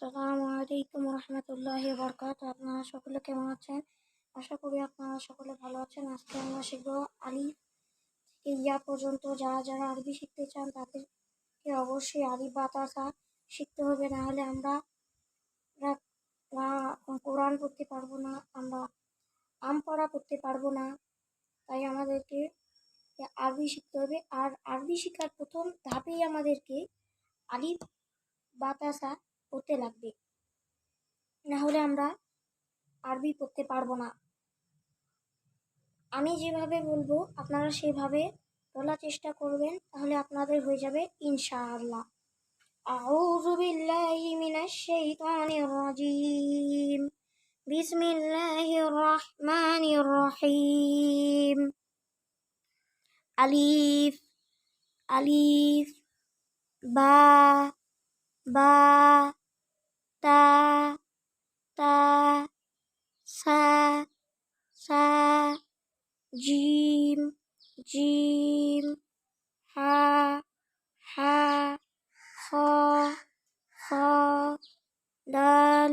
আসসালামু আলাইকুম রহমতুল্লাহ বরকাত আপনারা সকলে কেমন আছেন? আশা করি আপনারা সকলে ভালো আছেন। আজকে আমরা শিখব আলিফ থেকে ইয়া পর্যন্ত। যারা যারা আরবি শিখতে চান, তাদেরকে অবশ্যই আলিফ বাতাসা শিখতে হবে। না হলে আমরা কোরআন পড়তে পারব না, আমরা আম পড়া পড়তে পারব না। তাই আমাদেরকে আরবি শিখতে হবে। আর আরবি শেখার প্রথম ধাপেই আমাদেরকে আলিফ বাতাসা পড়তে লাগবে না হলে আমরা আরবি পড়তে পারবো না আমি যেভাবে বলবো আপনারা সেভাবে বলার চেষ্টা করবেন তাহলে আপনাদের হয়ে যাবে ইনশাআল্লাহ أعوذ بالله من الشيطان الرجيم بسم الله الرحمن الرحيم أليف أليف با বা তা তা, সা সা, জিম জিম, হা হা খ খ দাল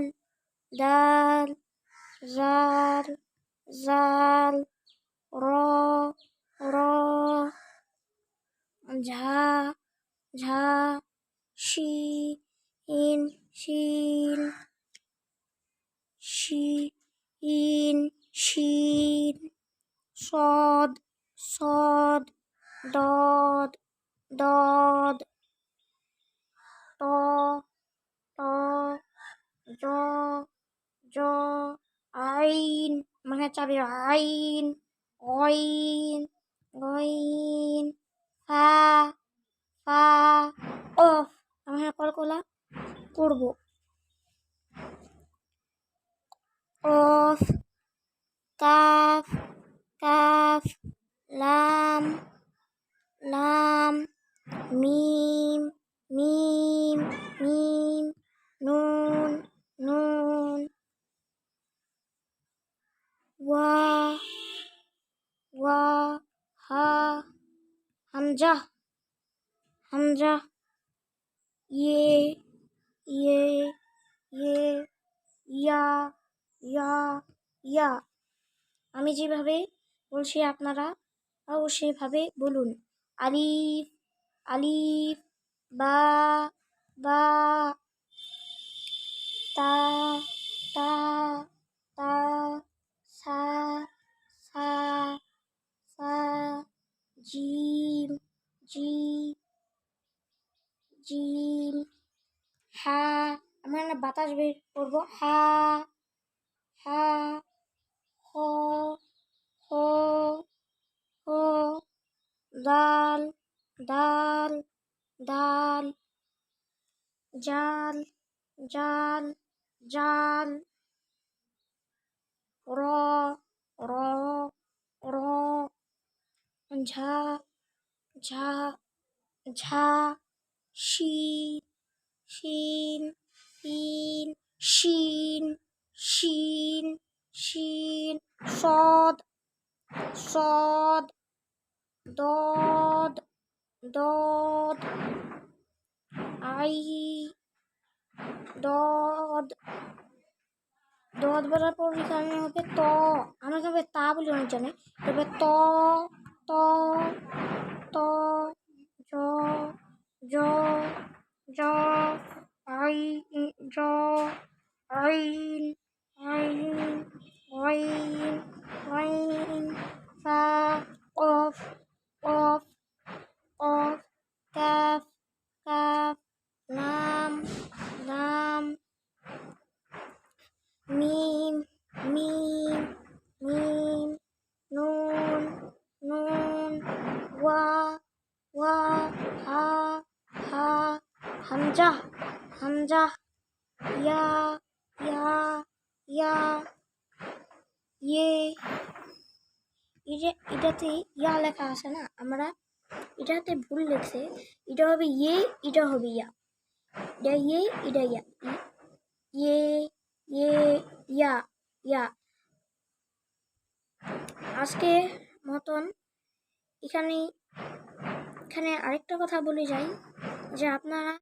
দাল, জাল জাল, র র, ঝা ঝা শিন শিন শিন শিন, সদ সদ, দদ দদ, ত ত, জ জ, আইন মানে চাবি আইন, অইন, গইন, ফা ফা, অফ। আমরা কল কলা করব। অফ, কাফ কাফ, লাম লাম, মিম মিম মিম, নুন নুন। ওয়া ওয়া, হা, হামজা হামজা ইয়ে ইয়ে ইয়া ইয়া। ইয়া আমি যেভাবে বলছি আপনারা সেভাবে বলুন। আলিফ আলিফ, বা বা, তা তা তা, সা সা সা, জিম, জি, জিম, হা। আমরা বাতাস বের করব। হা হা, হ হ হ দাল দাল দাল জাল জাল জাল, র র র, ঝা ঝা ঝা শিন শিন শিন শিন শিন শিন, সদ সদ, দদ দদ, আই, দদ। দদ বলার পর এখানে হবে ত। আমরা হবে তা বলি অনেক জানে। তবে ত জ জ জ আই জ আইন আইন ওয়াইন ওয়াইন ফা অফ অফ অফ কাফ কাফ লাম লাম মিম মিম মিম নুন নুন ওয়া ওয়া হা হা হামজা হামজা ইয়া ইয়া ইয়া ইয়ে এটাতে ইয়া লেখা আছে না আমরা এটাতে ভুল লেখছে এটা হবে ইয়ে এটা হবে ইয়া এটা ইয়ে এটা ইয়া ইয়ে ইয়ে ইয়া ইয়া আজকে মতন এখানে এখানে আরেকটা কথা বলে যাই, যে আপনারা